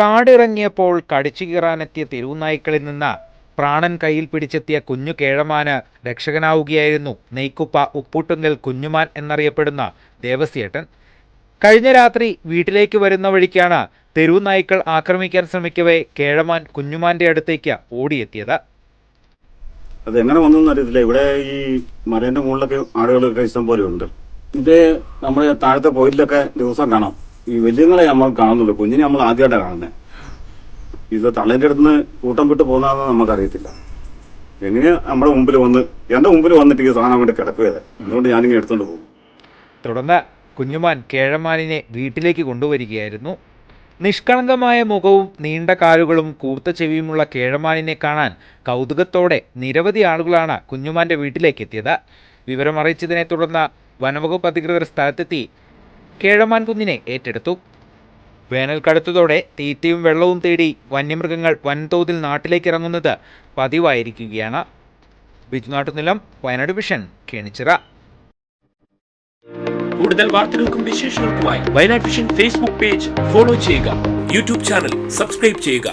കാടിറങ്ങിയപ്പോൾ കടിച്ചു കീറാനെത്തിയ തെരുവുനായ്ക്കളിൽ നിന്ന് പ്രാണൻ കയ്യിൽ പിടിച്ചെത്തിയ കുഞ്ഞു കേഴമാന് രക്ഷകനാവുകയായിരുന്നു. നെയ്ക്കുപ്പ ഉപ്പൂട്ടുങ്കൽ കുഞ്ഞുമാൻ എന്നറിയപ്പെടുന്ന ദേവസ്യേട്ടൻ. കഴിഞ്ഞ രാത്രി വീട്ടിലേക്ക് വരുന്ന വഴിക്കാണ് തെരുവുനായ്ക്കൾ ആക്രമിക്കാൻ ശ്രമിക്കവേ കേഴമാൻ കുഞ്ഞുമാന്റെ അടുത്തേക്ക് ഓടിയെത്തിയത്. അതെങ്ങനെ വന്നു അറിയത്തില്ല. ഇവിടെ ഈ മലേന്റെ മുകളിലൊക്കെ ആടുകളൊക്കെ ഇഷ്ടം പോലെ ഉണ്ട് ഇത് നമ്മുടെ താഴത്തെ പോയിന്റിലൊക്കെ ദിവസം കാണാം. ഈ വലിയങ്ങളെ നമ്മൾ കാണുന്നുള്ളൂ. കുഞ്ഞിനെ നമ്മൾ ആദ്യമായിട്ടാണ് കാണുന്നത്. ഇത് തള്ളേന്റെ അടുത്ത് കൂട്ടം വിട്ട് പോകുന്നതെന്ന് നമുക്കറിയത്തില്ല. എങ്ങനെയാ നമ്മുടെ മുമ്പിൽ വന്ന് എന്റെ മുമ്പിൽ വന്നിട്ട് ഈ സാധനം കൊണ്ട് കിടക്കുകയത് അതുകൊണ്ട് ഞാനിങ്ങനെ എടുത്തോണ്ട് പോകും. തുടർന്ന് കുഞ്ഞുമാൻ കേഴമാനിനെ വീട്ടിലേക്ക് കൊണ്ടുവരികയായിരുന്നു. നിഷ്കളങ്കമായ മുഖവും നീണ്ട കാലുകളും കൂർത്ത ചെവിയുമുള്ള കേഴമാനിനെ കാണാൻ കൗതുകത്തോടെ നിരവധി ആളുകളാണ് കുഞ്ഞുമാന്റെ വീട്ടിലേക്ക് എത്തിയത്. വിവരമറിയിച്ചതിനെ തുടർന്ന് വനവകുപ്പ് അധികൃതർ സ്ഥലത്തെത്തി കേഴമാൻ കുന്നിനെ ഏറ്റെടുത്തു. വേനൽ കടുത്തതോടെ തീറ്റയും വെള്ളവും തേടി വന്യമൃഗങ്ങൾ വൻതോതിൽ നാട്ടിലേക്ക് ഇറങ്ങുന്നത് പതിവായിരിക്കുകയാണ് ബിജുനാട്ടുനിലം വയനാട് വിഷൻ കേണിച്ചിറ. കൂടുതൽ വാർത്തകൾക്കും വിശേഷങ്ങൾക്കുമായി Wayanad vision Facebook page follow ചെയ്യുക. യൂട്യൂബ് ചാനൽ സബ്സ്ക്രൈബ് ചെയ്യുക.